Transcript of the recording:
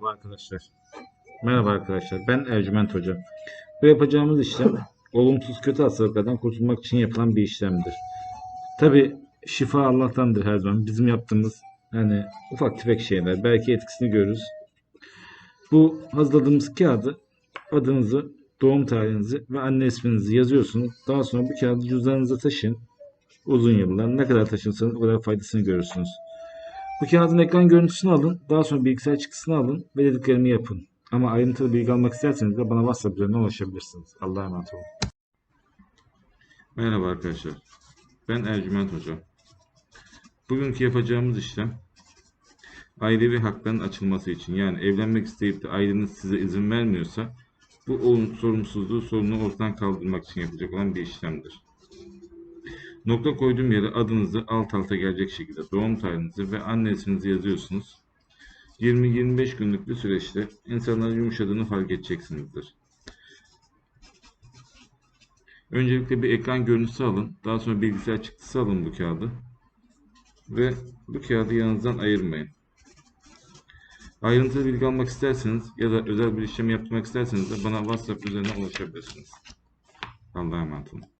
Merhaba arkadaşlar. Merhaba arkadaşlar. Ben Ercüment Hoca. Bu yapacağımız işlem olumsuz kötü hastalıklardan kurtulmak için yapılan bir işlemdir. Tabi şifa Allah'tandır her zaman. Bizim yaptığımız yani ufak tefek şeyler. Belki etkisini görürüz. Bu hazırladığımız kağıdı adınızı, doğum tarihinizi ve anne isminizi yazıyorsunuz. Daha sonra bu kağıdı cüzdanınıza taşıyın. Uzun yıllar ne kadar taşınsanız o kadar faydasını görürsünüz. Bu kağıdın ekran görüntüsünü alın. Daha sonra bilgisayar çıktısını alın ve dediklerimi yapın. Ama ayrıntılı bilgi almak isterseniz de bana WhatsApp üzerinden ulaşabilirsiniz. Allah'a emanet olun. Merhaba arkadaşlar. Ben Ercüment Hoca. Bugünkü yapacağımız işlem ailevi hakların açılması için yani evlenmek isteyip de aileniz size izin vermiyorsa bu sorumsuzluğu sorunu ortadan kaldırmak için yapacak olan bir işlemdir. Nokta koyduğum yere adınızı alt alta gelecek şekilde doğum tarihinizi ve anne isminizi yazıyorsunuz. 20-25 günlük bir süreçte insanların yumuşadığını fark edeceksinizdir. Öncelikle bir ekran görüntüsü alın. Daha sonra bilgisayar çıktısı alın bu kağıdı. Ve bu kağıdı yanınızdan ayırmayın. Ayrıntılı bilgi almak isterseniz ya da özel bir işlem yaptırmak isterseniz de bana WhatsApp üzerinden ulaşabilirsiniz. Allah'a emanet olun.